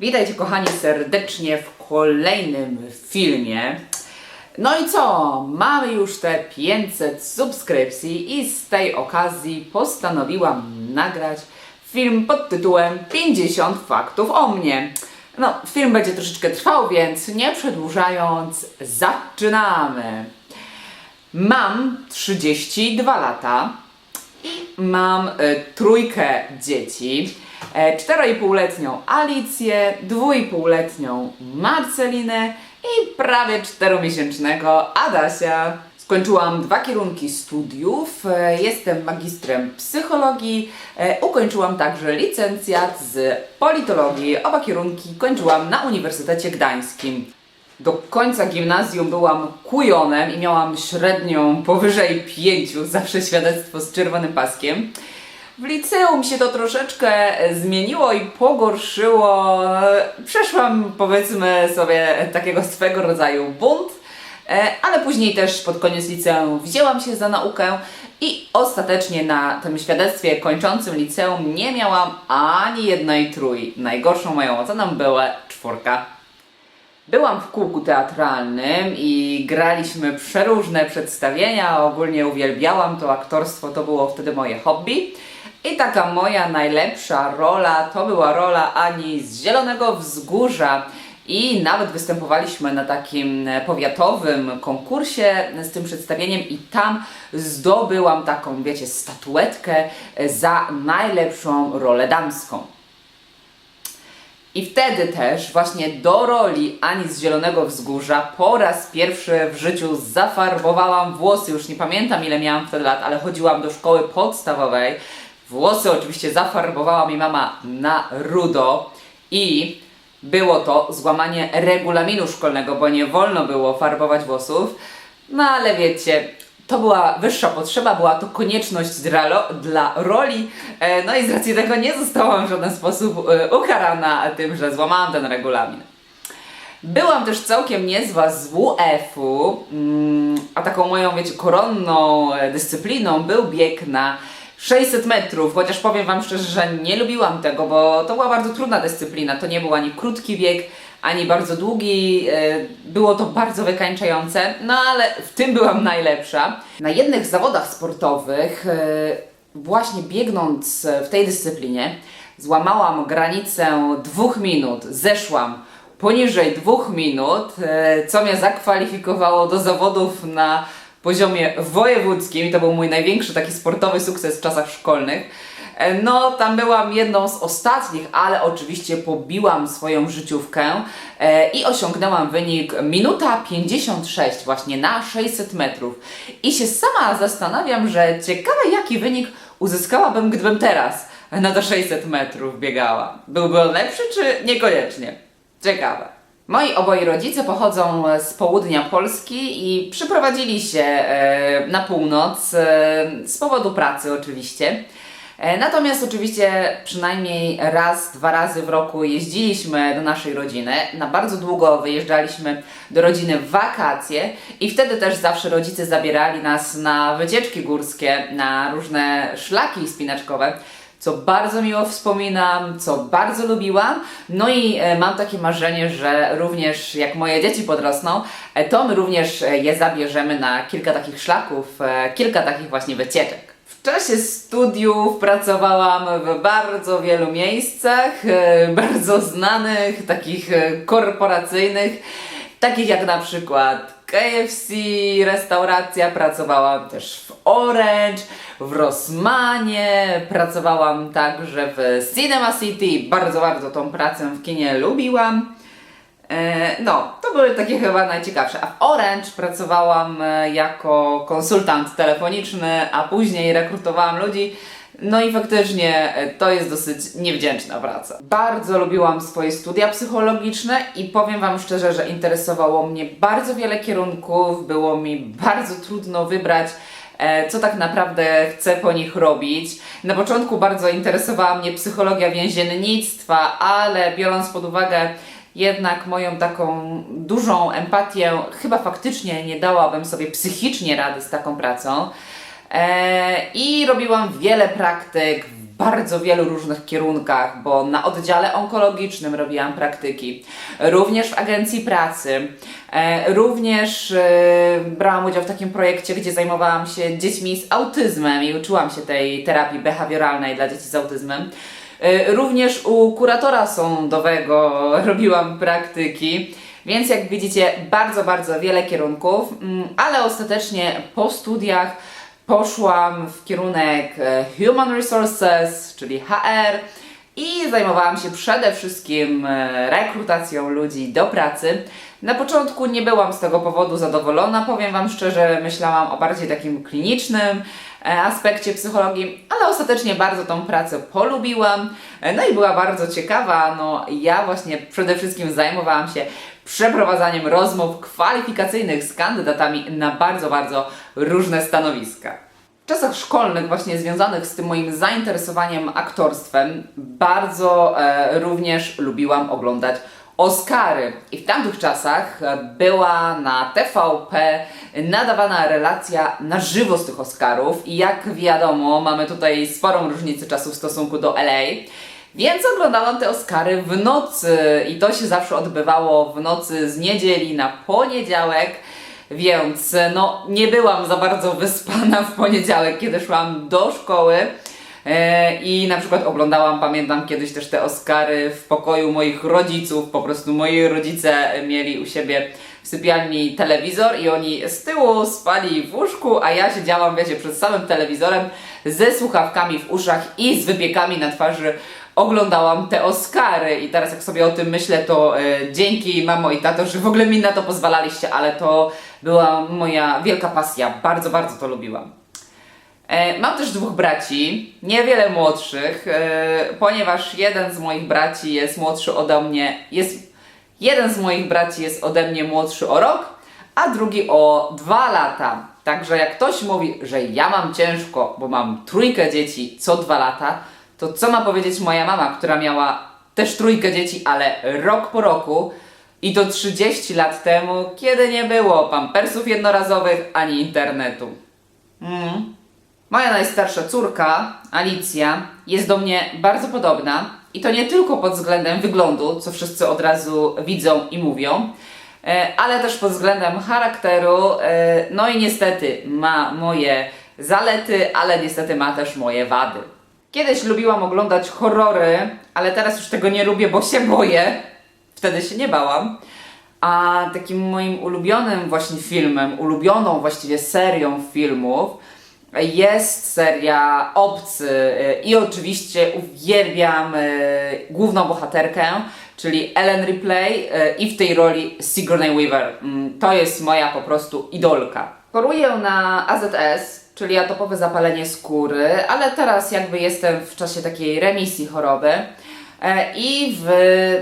Witajcie kochani serdecznie w kolejnym filmie. No i co? Mamy już te 500 subskrypcji i z tej okazji postanowiłam nagrać film pod tytułem 50 faktów o mnie. No, film będzie troszeczkę trwał, więc nie przedłużając, zaczynamy. Mam 32 lata i mam e, trójkę dzieci. E, Czteroipółletnią Alicję, dwójpółletnią Marcelinę i prawie czteromiesięcznego Adasia. Skończyłam dwa kierunki studiów, e, jestem magistrem psychologii, e, ukończyłam także licencjat z politologii. Oba kierunki kończyłam na Uniwersytecie Gdańskim. Do końca gimnazjum byłam kujonem i miałam średnią powyżej pięciu, zawsze świadectwo z czerwonym paskiem. W liceum się to troszeczkę e, zmieniło i pogorszyło. Przeszłam powiedzmy sobie takiego swego rodzaju bunt, e, ale później też pod koniec liceum wzięłam się za naukę i ostatecznie na tym świadectwie kończącym liceum nie miałam ani jednej trój. Najgorszą moją oceną była czwórka. Byłam w kółku teatralnym i graliśmy przeróżne przedstawienia. Ogólnie uwielbiałam to aktorstwo, to było wtedy moje hobby. I taka moja najlepsza rola to była rola Ani z Zielonego Wzgórza. I nawet występowaliśmy na takim powiatowym konkursie z tym przedstawieniem, i tam zdobyłam taką, wiecie, statuetkę za najlepszą rolę damską. I wtedy też właśnie do roli Ani z Zielonego Wzgórza po raz pierwszy w życiu zafarbowałam włosy. Już nie pamiętam ile miałam wtedy lat, ale chodziłam do szkoły podstawowej. Włosy oczywiście zafarbowała mi mama na rudo i było to złamanie regulaminu szkolnego, bo nie wolno było farbować włosów. No ale wiecie, to była wyższa potrzeba, była to konieczność dla, dla roli. E, no i z racji tego nie zostałam w żaden sposób e, ukarana tym, że złamałam ten regulamin. Byłam też całkiem niezła z WF-u, mm, a taką moją, wiecie, koronną e, dyscypliną był bieg na 600 metrów, chociaż powiem Wam szczerze, że nie lubiłam tego, bo to była bardzo trudna dyscyplina. To nie był ani krótki bieg, ani bardzo długi. e, Było to bardzo wykańczające, no ale w tym byłam najlepsza. Na jednych zawodach sportowych, e, właśnie biegnąc w tej dyscyplinie, złamałam granicę dwóch minut, zeszłam poniżej dwóch minut, e, co mnie zakwalifikowało do zawodów na poziomie wojewódzkim i to był mój największy taki sportowy sukces w czasach szkolnych. E, No, tam byłam jedną z ostatnich, ale oczywiście pobiłam swoją życiówkę e, i osiągnęłam wynik minuta 56 właśnie na 600 metrów. I się sama zastanawiam, że ciekawe jaki wynik uzyskałabym, gdybym teraz na te 600 metrów biegała. Byłby on lepszy, czy niekoniecznie? Ciekawe. Moi oboje rodzice pochodzą z południa Polski i przyprowadzili się e, na północ e, z powodu pracy oczywiście. E, Natomiast oczywiście przynajmniej raz, dwa razy w roku jeździliśmy do naszej rodziny. Na bardzo długo wyjeżdżaliśmy do rodziny w wakacje i wtedy też zawsze rodzice zabierali nas na wycieczki górskie, na różne szlaki spinaczkowe co bardzo miło wspominam, co bardzo lubiłam. No i e, mam takie marzenie, że również jak moje dzieci podrosną, e, to my również e, je zabierzemy na kilka takich szlaków, kilka takich właśnie wycieczek. W czasie studiów pracowałam w bardzo wielu miejscach, bardzo znanych, takich korporacyjnych, takich jak na przykład KFC, restauracja, pracowałam też w Orange, w Rossmanie, pracowałam także w Cinema City, bardzo, bardzo tą pracę w kinie lubiłam. E, No, to były takie chyba najciekawsze. A w Orange pracowałam e, jako konsultant telefoniczny, a później rekrutowałam ludzi. No i faktycznie e, to jest dosyć niewdzięczna praca. Bardzo lubiłam swoje studia psychologiczne i powiem Wam szczerze, że interesowało mnie bardzo wiele kierunków, było mi bardzo trudno wybrać e, co tak naprawdę chcę po nich robić. Na początku bardzo interesowała mnie psychologia więziennictwa, ale biorąc pod uwagę jednak moją taką dużą empatię, chyba faktycznie nie dałabym sobie psychicznie rady z taką pracą. E, I robiłam wiele praktyk w bardzo wielu różnych kierunkach, bo na oddziale onkologicznym robiłam praktyki, również w agencji pracy, e, również e, brałam udział w takim projekcie, gdzie zajmowałam się dziećmi z autyzmem i uczyłam się tej terapii behawioralnej dla dzieci z autyzmem. Również u kuratora sądowego robiłam praktyki, więc jak widzicie, bardzo, bardzo wiele kierunków, mm, ale ostatecznie po studiach poszłam w kierunek e, Human Resources, czyli HR i zajmowałam się przede wszystkim e, rekrutacją ludzi do pracy. Na początku nie byłam z tego powodu zadowolona, powiem Wam szczerze, myślałam o bardziej takim klinicznym e, aspekcie psychologii, ale ostatecznie bardzo tą pracę polubiłam, no i była bardzo ciekawa. No, ja właśnie przede wszystkim zajmowałam się przeprowadzaniem rozmów kwalifikacyjnych z kandydatami na bardzo, bardzo różne stanowiska. W czasach szkolnych, właśnie związanych z tym moim zainteresowaniem aktorstwem, bardzo e, również lubiłam oglądać Oscary. I w tamtych czasach była na TVP nadawana relacja na żywo z tych Oscarów. I jak wiadomo, mamy tutaj sporą różnicę czasu w stosunku do LA. Więc oglądałam te Oscary w nocy i to się zawsze odbywało w nocy z niedzieli na poniedziałek. Więc no, nie byłam za bardzo wyspana w poniedziałek, kiedy szłam do szkoły. E, I na przykład oglądałam, pamiętam kiedyś też te Oscary w pokoju moich rodziców. Po prostu moi rodzice mieli u siebie w sypialni telewizor i oni z tyłu spali w łóżku, a ja siedziałam, wiecie, przed samym telewizorem ze słuchawkami w uszach i z wypiekami na twarzy oglądałam te Oscary i teraz jak sobie o tym myślę, to e, dzięki mamo i tato, że w ogóle mi na to pozwalaliście, ale to była moja wielka pasja, bardzo, bardzo to lubiłam. E, mam też dwóch braci, niewiele młodszych, e, ponieważ jeden z moich braci jest młodszy ode mnie, jest, jeden z moich braci jest ode mnie młodszy o rok, a drugi o dwa lata. Także jak ktoś mówi, że ja mam ciężko, bo mam trójkę dzieci co dwa lata, to co ma powiedzieć moja mama, która miała też trójkę dzieci, ale rok po roku i to 30 lat temu, kiedy nie było pampersów jednorazowych ani internetu. Mm. Moja najstarsza córka, Alicja, jest do mnie bardzo podobna i to nie tylko pod względem wyglądu, co wszyscy od razu widzą i mówią, e, ale też pod względem charakteru. e, No i niestety ma moje zalety, ale niestety ma też moje wady. Kiedyś lubiłam oglądać horrory, ale teraz już tego nie lubię, bo się boję. Wtedy się nie bałam. A takim moim ulubionym właśnie filmem, ulubioną właściwie serią filmów jest seria Obcy i oczywiście uwielbiam y, główną bohaterkę, czyli Ellen Ripley y, i w tej roli Sigourney Weaver. Mm, To jest moja po prostu idolka. Choruję na AZS, czyli atopowe zapalenie skóry, ale teraz jakby jestem w czasie takiej remisji choroby. E, I w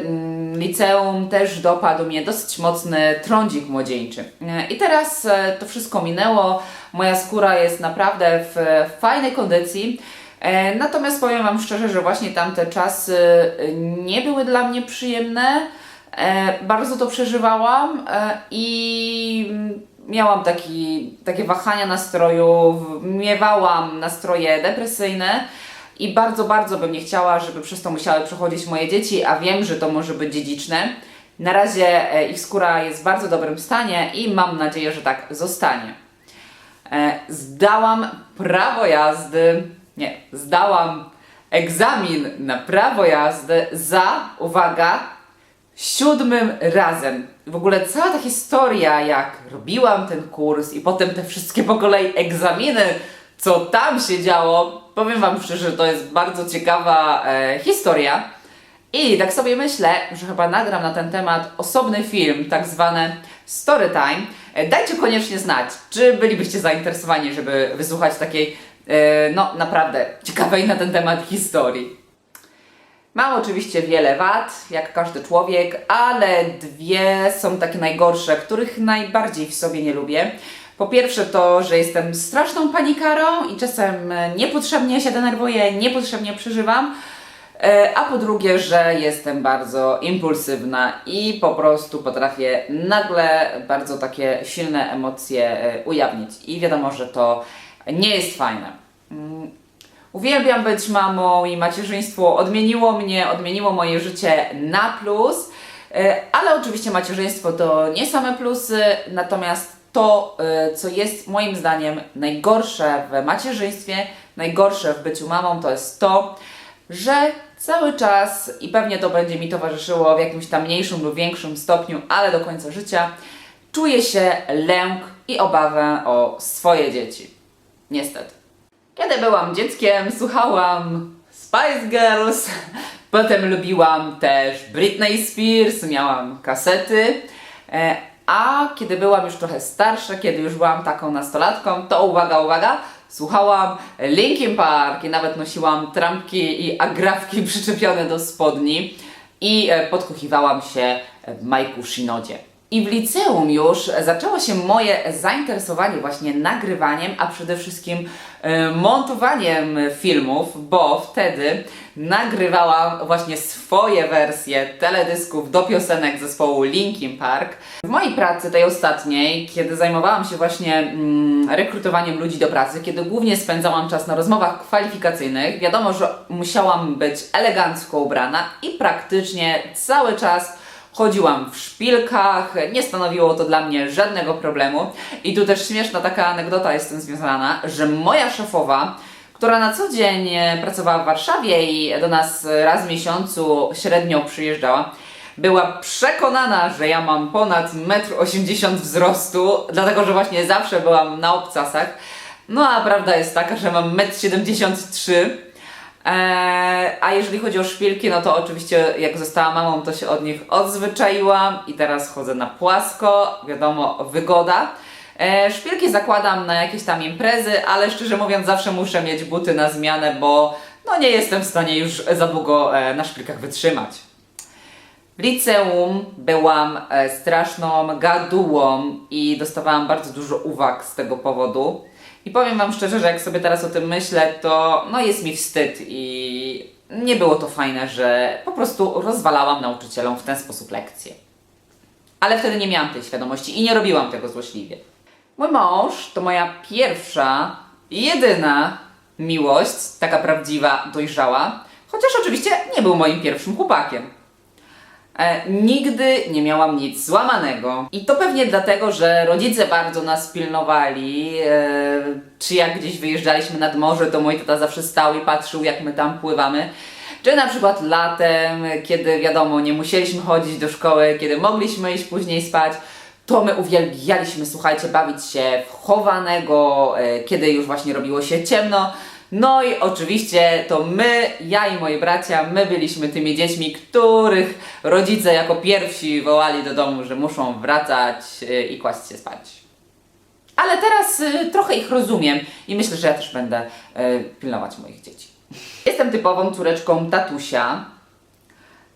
mm, liceum też dopadł mnie dosyć mocny trądzik młodzieńczy. E, I teraz e, to wszystko minęło. Moja skóra jest naprawdę w fajnej kondycji. Natomiast powiem Wam szczerze, że właśnie tamte czasy nie były dla mnie przyjemne. Bardzo to przeżywałam i mm, miałam taki, takie wahania nastrojów, miewałam nastroje depresyjne. I bardzo, bardzo bym nie chciała, żeby przez to musiały przechodzić moje dzieci, a wiem, że to może być dziedziczne. Na razie e, ich skóra jest w bardzo dobrym stanie i mam nadzieję, że tak zostanie. E, Zdałam prawo jazdy, nie, zdałam egzamin na prawo jazdy za, uwaga, siódmym razem. W ogóle cała ta historia, jak robiłam ten kurs i potem te wszystkie po kolei egzaminy, co tam się działo, powiem Wam szczerze, to jest bardzo ciekawa e, historia. I tak sobie myślę, że chyba nagram na ten temat osobny film, tak zwany story time. E, Dajcie koniecznie znać, czy bylibyście zainteresowani, żeby wysłuchać takiej, e, no naprawdę ciekawej na ten temat historii. Mam oczywiście wiele wad, jak każdy człowiek, ale dwie są takie najgorsze, których najbardziej w sobie nie lubię. Po pierwsze to, że jestem straszną panikarą i czasem niepotrzebnie się denerwuję, niepotrzebnie przeżywam. E, A po drugie, że jestem bardzo impulsywna i po prostu potrafię nagle bardzo takie silne emocje e, ujawnić. I wiadomo, że to nie jest fajne. Uwielbiam być mamą i macierzyństwo odmieniło mnie, odmieniło moje życie na plus. E, Ale oczywiście macierzyństwo to nie same plusy, natomiast to, e, co jest moim zdaniem najgorsze w macierzyństwie, najgorsze w byciu mamą, to jest to, że cały czas i pewnie to będzie mi towarzyszyło w jakimś tam mniejszym lub większym stopniu, ale do końca życia, czuję się lęk i obawę o swoje dzieci. Niestety. Kiedy byłam dzieckiem, słuchałam Spice Girls, potem lubiłam też Britney Spears, miałam kasety, e, a kiedy byłam już trochę starsza, kiedy już byłam taką nastolatką, to uwaga, uwaga, słuchałam Linkin Park i nawet nosiłam trampki i agrafki przyczepione do spodni i e, podkuchiwałam się Majku Shinodzie. I w liceum już zaczęło się moje zainteresowanie właśnie nagrywaniem, a przede wszystkim e, montowaniem filmów, bo wtedy nagrywałam właśnie swoje wersje teledysków do piosenek zespołu Linkin Park. W mojej pracy, tej ostatniej, kiedy zajmowałam się właśnie mm, rekrutowaniem ludzi do pracy, kiedy głównie spędzałam czas na rozmowach kwalifikacyjnych, wiadomo, że musiałam być elegancko ubrana i praktycznie cały czas Chodziłam w szpilkach, nie stanowiło to dla mnie żadnego problemu. I tu też śmieszna taka anegdota jest z tym związana, że moja szefowa, która na co dzień e, pracowała w Warszawie i do nas raz w miesiącu średnio przyjeżdżała, była przekonana, że ja mam ponad 1,80 m wzrostu, dlatego że właśnie zawsze byłam na obcasach. No a prawda jest taka, że mam 1,73 m. Eee, a jeżeli chodzi o szpilki, no to oczywiście jak została mamą, to się od nich odzwyczaiłam i teraz chodzę na płasko, wiadomo, wygoda. Eee, szpilki zakładam na jakieś tam imprezy, ale szczerze mówiąc zawsze muszę mieć buty na zmianę, bo no nie jestem w stanie już za długo e, na szpilkach wytrzymać. W liceum byłam e, straszną gadułą i dostawałam bardzo dużo uwag z tego powodu. I powiem Wam szczerze, że jak sobie teraz o tym myślę, to no jest mi wstyd i nie było to fajne, że po prostu rozwalałam nauczycielom w ten sposób lekcje. Ale wtedy nie miałam tej świadomości i nie robiłam tego złośliwie. Mój mąż to moja pierwsza, jedyna miłość, taka prawdziwa, dojrzała, chociaż oczywiście nie był moim pierwszym chłopakiem. E, nigdy nie miałam nic złamanego. I to pewnie dlatego, że rodzice bardzo nas pilnowali. E, czy jak gdzieś wyjeżdżaliśmy nad morze, to mój tata zawsze stał i patrzył, jak my tam pływamy. Czy na przykład latem, kiedy wiadomo, nie musieliśmy chodzić do szkoły, kiedy mogliśmy iść później spać, to my uwielbialiśmy, słuchajcie, bawić się w chowanego, e, kiedy już właśnie robiło się ciemno. No i oczywiście to my, ja i moi bracia, my byliśmy tymi dziećmi, których rodzice jako pierwsi wołali do domu, że muszą wracać y, i kłaść się spać. Ale teraz y, trochę ich rozumiem i myślę, że ja też będę y, pilnować moich dzieci. Jestem typową córeczką tatusia.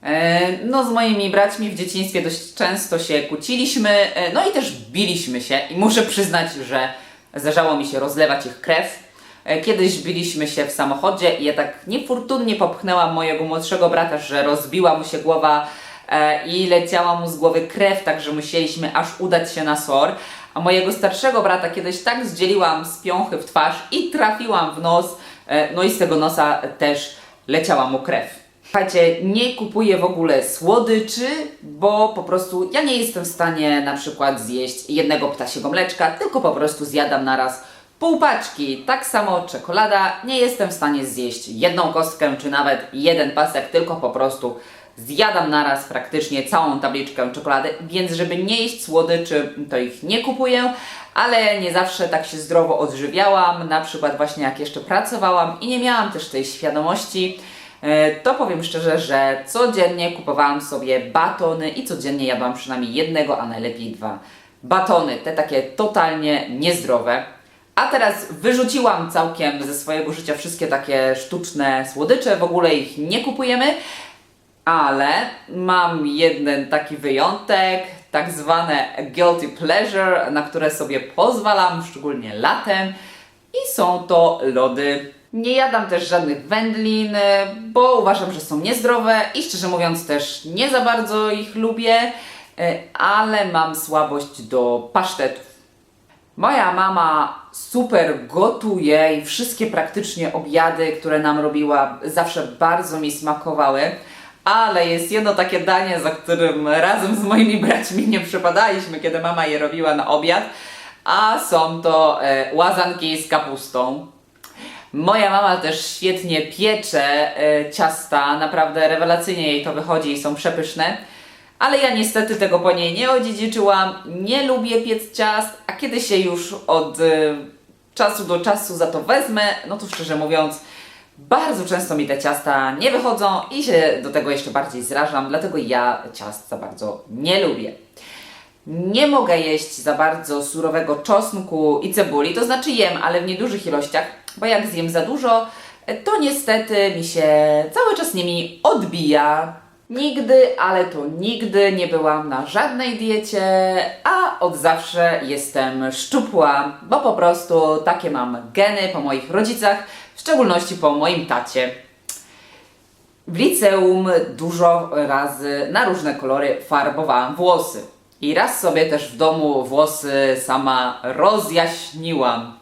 E, No, z moimi braćmi w dzieciństwie dość często się kłóciliśmy, e, no i też biliśmy się i muszę przyznać, że zdarzało mi się rozlewać ich krew. E, Kiedyś biliśmy się w samochodzie i ja tak niefortunnie popchnęłam mojego młodszego brata, że rozbiła mu się głowa e, i leciała mu z głowy krew, także musieliśmy aż udać się na SOR. A mojego starszego brata kiedyś tak zdzieliłam z piąchy w twarz i trafiłam w nos, e, no i z tego nosa też leciała mu krew. Słuchajcie, nie kupuję w ogóle słodyczy, bo po prostu ja nie jestem w stanie na przykład zjeść jednego ptasiego mleczka, tylko po prostu zjadam naraz pół paczki. Tak samo czekolada, nie jestem w stanie zjeść jedną kostkę czy nawet jeden pasek, tylko po prostu zjadam naraz praktycznie całą tabliczkę czekolady, więc żeby nie jeść słodyczy, to ich nie kupuję, ale nie zawsze tak się zdrowo odżywiałam, na przykład właśnie jak jeszcze pracowałam i nie miałam też tej świadomości, E, to powiem szczerze, że codziennie kupowałam sobie batony i codziennie jadłam przynajmniej jednego, a najlepiej dwa batony, te takie totalnie niezdrowe. A teraz wyrzuciłam całkiem ze swojego życia wszystkie takie sztuczne słodycze, w ogóle ich nie kupujemy, ale mam jeden taki wyjątek, tak zwane guilty pleasure, na które sobie pozwalam, szczególnie latem, i są to lody. Nie jadam też żadnych wędlin, bo uważam, że są niezdrowe i szczerze mówiąc też nie za bardzo ich lubię, e, ale mam słabość do pasztetów. Moja mama super gotuje i wszystkie praktycznie obiady, które nam robiła, zawsze bardzo mi smakowały. Ale jest jedno takie danie, za którym razem z moimi braćmi nie przypadaliśmy, kiedy mama je robiła na obiad, a są to e, łazanki z kapustą. Moja mama też świetnie piecze e, ciasta, naprawdę rewelacyjnie jej to wychodzi i są przepyszne. Ale ja niestety tego po niej nie odziedziczyłam, nie lubię piec ciast, a kiedy się już od e, czasu do czasu za to wezmę, no to szczerze mówiąc, bardzo często mi te ciasta nie wychodzą i się do tego jeszcze bardziej zrażam, dlatego ja ciast za bardzo nie lubię. Nie mogę jeść za bardzo surowego czosnku i cebuli, to znaczy jem, ale w niedużych ilościach, bo jak zjem za dużo, to niestety mi się cały czas nimi odbija. Nigdy, ale to nigdy nie byłam na żadnej diecie, a od zawsze jestem szczupła, bo po prostu takie mam geny po moich rodzicach, w szczególności po moim tacie. W liceum dużo razy na różne kolory farbowałam włosy. I raz sobie też w domu włosy sama rozjaśniłam.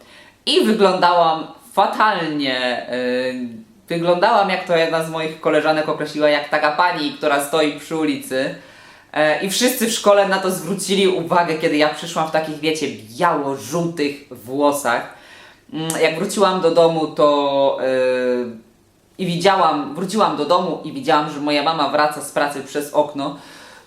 I wyglądałam fatalnie. Yy, Wyglądałam, jak to jedna z moich koleżanek określiła, jak taka pani, która stoi przy ulicy. E, I wszyscy w szkole na to zwrócili uwagę, kiedy ja przyszłam w takich, wiecie, biało-żółtych włosach. Mm, Jak wróciłam do domu, to yy, i widziałam, wróciłam do domu i widziałam, że moja mama wraca z pracy przez okno,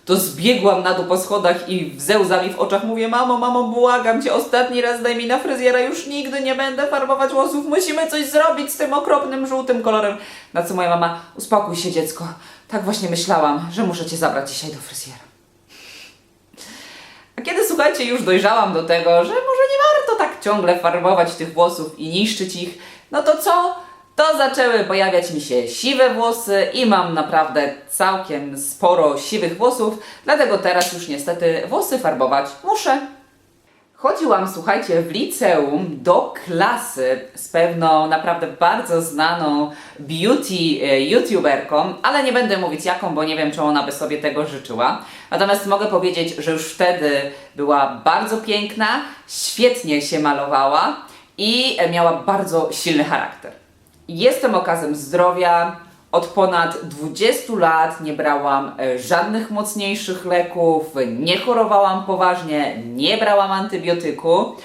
to zbiegłam na dół po schodach i ze łzami w oczach mówię, mamo, mamo, błagam cię, ostatni raz daj mi na fryzjera, już nigdy nie będę farbować włosów, musimy coś zrobić z tym okropnym żółtym kolorem. Na co moja mama, uspokój się dziecko, tak właśnie myślałam, że muszę cię zabrać dzisiaj do fryzjera. A kiedy słuchajcie, już dojrzałam do tego, że może nie warto tak ciągle farbować tych włosów i niszczyć ich, no to co? To zaczęły pojawiać mi się siwe włosy i mam naprawdę całkiem sporo siwych włosów, dlatego teraz już niestety włosy farbować muszę. Chodziłam, słuchajcie, w liceum do klasy z pewną naprawdę bardzo znaną beauty e, youtuberką, ale nie będę mówić jaką, bo nie wiem, czy ona by sobie tego życzyła. Natomiast mogę powiedzieć, że już wtedy była bardzo piękna, świetnie się malowała i miała bardzo silny charakter. Jestem okazem zdrowia. Od ponad 20 lat nie brałam e, żadnych mocniejszych leków, nie chorowałam poważnie, nie brałam antybiotyku,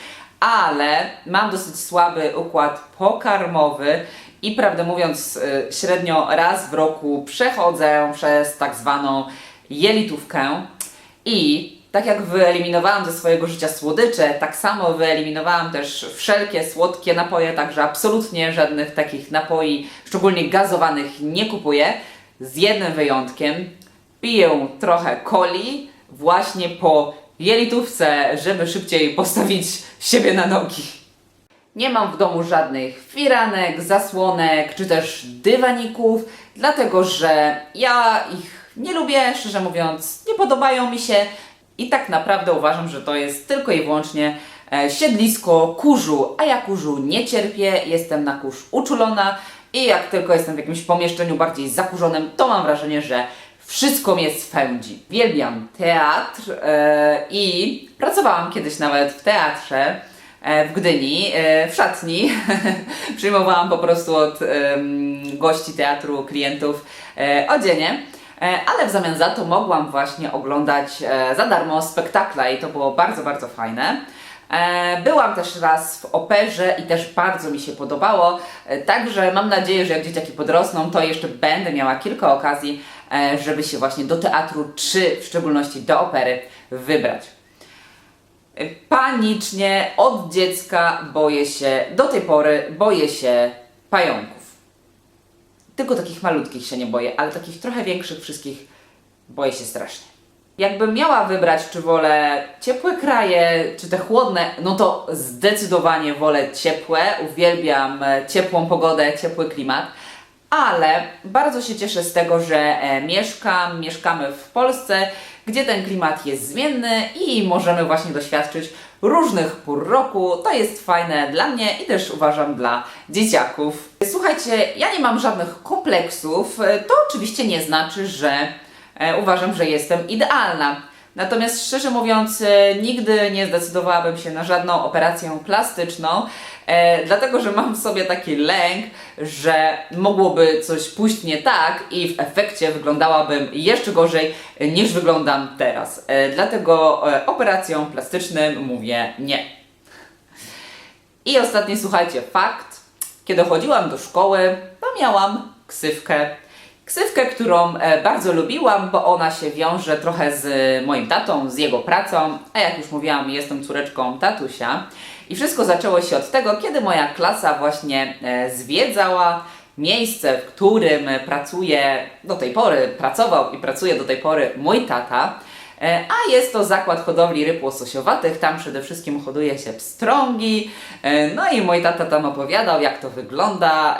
ale mam dosyć słaby układ pokarmowy i prawdę mówiąc, e, średnio raz w roku przechodzę przez tak zwaną jelitówkę. I tak jak wyeliminowałam ze swojego życia słodycze, tak samo wyeliminowałam też wszelkie słodkie napoje, także absolutnie żadnych takich napoi, szczególnie gazowanych, nie kupuję. Z jednym wyjątkiem. Piję trochę coli właśnie po jelitówce, żeby szybciej postawić siebie na nogi. Nie mam w domu żadnych firanek, zasłonek czy też dywaników, dlatego że ja ich nie lubię, szczerze mówiąc, nie podobają mi się i tak naprawdę uważam, że to jest tylko i wyłącznie e, siedlisko kurzu, a ja kurzu nie cierpię, jestem na kurz uczulona i jak tylko jestem w jakimś pomieszczeniu bardziej zakurzonym, to mam wrażenie, że wszystko mnie swędzi. Wielbiam teatr e, i pracowałam kiedyś nawet w teatrze e, w Gdyni, w szatni. Przyjmowałam po prostu od gości teatru, klientów e, odzienie. E, Ale w zamian za to mogłam właśnie oglądać e, za darmo spektakle i to było bardzo, bardzo fajne. E, Byłam też raz w operze i też bardzo mi się podobało, także mam nadzieję, że jak dzieciaki podrosną, to jeszcze będę miała kilka okazji, żeby się właśnie do teatru, czy w szczególności do opery wybrać. Panicznie od dziecka boję się, do tej pory boję się pająków. Tylko takich malutkich się nie boję, ale takich trochę większych wszystkich boję się strasznie. Jakbym miała wybrać, czy wolę ciepłe kraje, czy te chłodne, no to zdecydowanie wolę ciepłe. Uwielbiam e, ciepłą pogodę, ciepły klimat. Ale bardzo się cieszę z tego, że e, mieszkam, mieszkamy w Polsce, gdzie ten klimat jest zmienny i możemy właśnie doświadczyć różnych pór roku. To jest fajne dla mnie i też uważam dla dzieciaków. Słuchajcie, ja nie mam żadnych kompleksów. To oczywiście nie znaczy, że e, uważam, że jestem idealna. Natomiast szczerze mówiąc, e, nigdy nie zdecydowałabym się na żadną operację plastyczną, e, dlatego że mam w sobie taki lęk, że mogłoby coś pójść nie tak i w efekcie wyglądałabym jeszcze gorzej e, niż wyglądam teraz. E, dlatego e, operacją plastycznym mówię nie. I ostatni, słuchajcie, fakt. Kiedy chodziłam do szkoły, to miałam ksywkę. Ksywkę, którą e, bardzo lubiłam, bo ona się wiąże trochę z e, moim tatą, z jego pracą, a jak już mówiłam, jestem córeczką tatusia. I wszystko zaczęło się od tego, kiedy moja klasa właśnie e, zwiedzała miejsce, w którym pracuje do tej pory, pracował i pracuje do tej pory mój tata. A jest to zakład hodowli ryb łososiowatych. Tam przede wszystkim hoduje się pstrągi. No i mój tata tam opowiadał, jak to wygląda.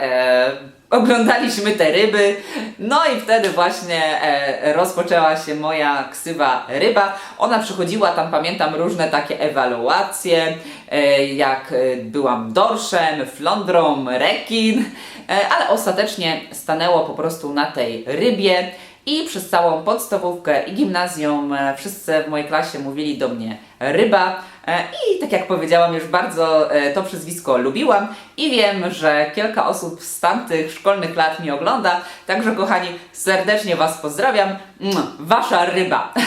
Oglądaliśmy te ryby. No i wtedy właśnie e, rozpoczęła się moja ksywa ryba. Ona przychodziła tam, pamiętam, różne takie ewaluacje, e, jak e, byłam dorszem, flądrą, rekin, e, ale ostatecznie stanęło po prostu na tej rybie. I przez całą podstawówkę i gimnazjum e, wszyscy w mojej klasie mówili do mnie ryba. E, I tak jak powiedziałam, już bardzo e, to przyzwisko lubiłam i wiem, że kilka osób z tamtych szkolnych lat mnie ogląda. Także kochani, serdecznie Was pozdrawiam. Wasza ryba.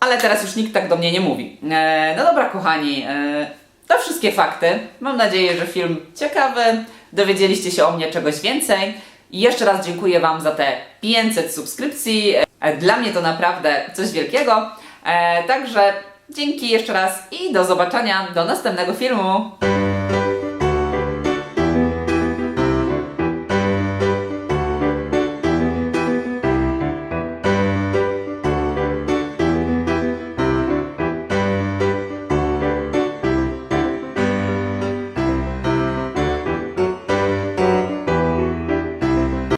Ale teraz już nikt tak do mnie nie mówi. E, no dobra, kochani, to wszystkie fakty. Mam nadzieję, że film ciekawy. Dowiedzieliście się o mnie czegoś więcej. Jeszcze raz dziękuję Wam za te 500 subskrypcji. Dla mnie to naprawdę coś wielkiego. E, także dzięki jeszcze raz i do zobaczenia do następnego filmu.